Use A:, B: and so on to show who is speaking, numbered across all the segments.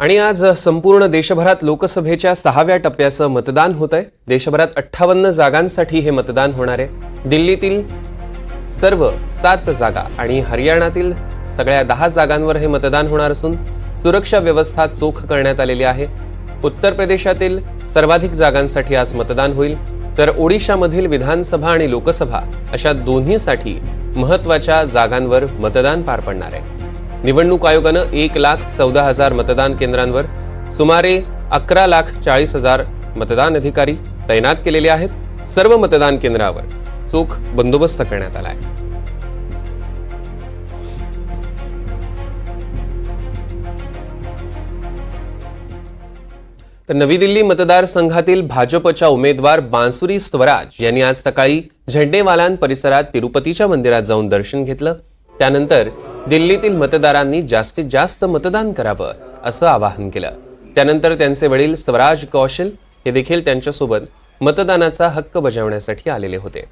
A: आणि आज संपूर्ण देशभरात लोकसभेच्या सहाव्या टप्प्याचं मतदान होत आहे. देशभरात अठ्ठावन्न जागांसाठी हे मतदान होणार आहे. दिल्लीतील सर्व सात जागा आणि हरियाणातील सगळ्या दहा जागांवर हे मतदान होणार असून सुरक्षा व्यवस्था चोख करण्यात आलेली आहे. उत्तर प्रदेशातील सर्वाधिक जागांसाठी आज मतदान होईल. तर ओडिशामधील विधानसभा आणि लोकसभा अशा दोन्हीसाठी महत्त्वाच्या जागांवर मतदान पार पडणार आहे. निवडणूक आयोगानं एक लाख चौदा हजार मतदान केंद्रांवर सुमारे अकरा लाख चाळीस हजार मतदान अधिकारी तैनात केलेले आहेत. सर्व मतदान केंद्रावर चोख बंदोबस्त करण्यात आला आहे तर नवी दिल्ली मतदारसंघातील भाजपच्या उमेदवार बांसुरी स्वराज यांनी आज सकाळी झेंडेवालान परिसरात तिरुपतीच्या मंदिरात जाऊन दर्शन घेतलं. त्यानंतर दिल्लीतील मतदारांनी जास्तीत जास्त मतदान करावं असं आवाहन केलं. त्यानंतर त्यांचे वडील स्वराज कौशल हे देखील त्यांच्यासोबत मतदानाचा हक्क बजावण्यासाठी आलेले होते.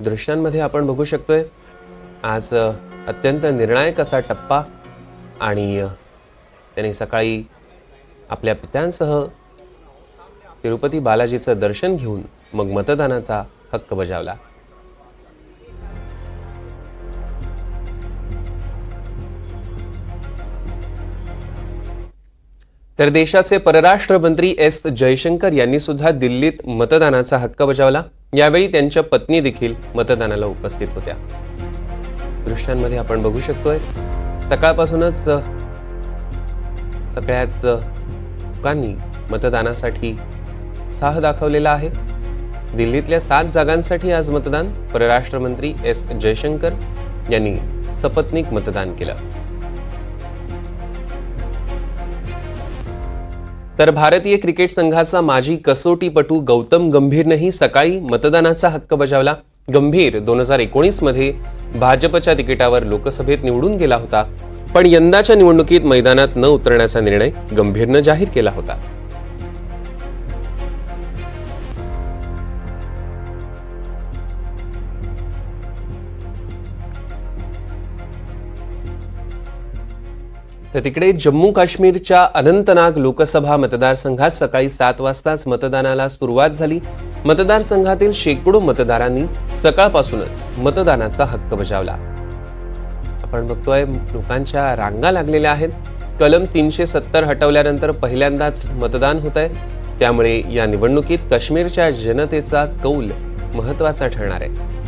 A: दृश्यांमध्ये आपण बघू शकतोय आज अत्यंत निर्णायक असा टप्पा आणि त्यांनी सकाळी आपल्या पित्यांसह तिरुपती बालाजीचं दर्शन घेऊन मग मतदानाचा हक्क बजावला. तर देशाचे परराष्ट्र मंत्री एस जयशंकर यांनी सुद्धा दिल्लीत मतदानाचा हक्क बजावला. यावेळी त्यांच्या पत्नी देखील मतदानाला उपस्थित होत्या. दृश्यांमध्ये आपण बघू शकतोय सकाळपासूनच सगळ्याच लोकांनी मतदानासाठी साह दाखवलेला आहे. दिल्लीतल्या सात जागांसाठी आज मतदान परराष्ट्र मंत्री एस जयशंकर यांनी सपत्नीक मतदान केलं. तर भारतीय क्रिकेट संघाचा माजी कसोटीपटू गौतम गंभीरनंही सकाळी मतदानाचा हक्क बजावला. गंभीर दोन हजार एकोणीसमध्ये भाजपच्या तिकिटावर लोकसभेत निवडून गेला होता पण यंदाच्या निवडणुकीत मैदानात न उतरण्याचा निर्णय गंभीरनं जाहीर केला होता. तर तिकडे जम्मू काश्मीरच्या अनंतनाग लोकसभा मतदारसंघात सकाळी सात वाजताच मतदानाला सुरुवात झाली. मतदारसंघातील शेकडो मतदारांनी सकाळपासूनच मतदानाचा हक्क बजावला. आपण बघतोय लोकांच्या रांगा लागलेल्या आहेत. कलम तीनशे सत्तर हटवल्यानंतर पहिल्यांदाच मतदान होत आहे त्यामुळे या निवडणुकीत काश्मीरच्या जनतेचा कौल महत्त्वाचा ठरणार आहे.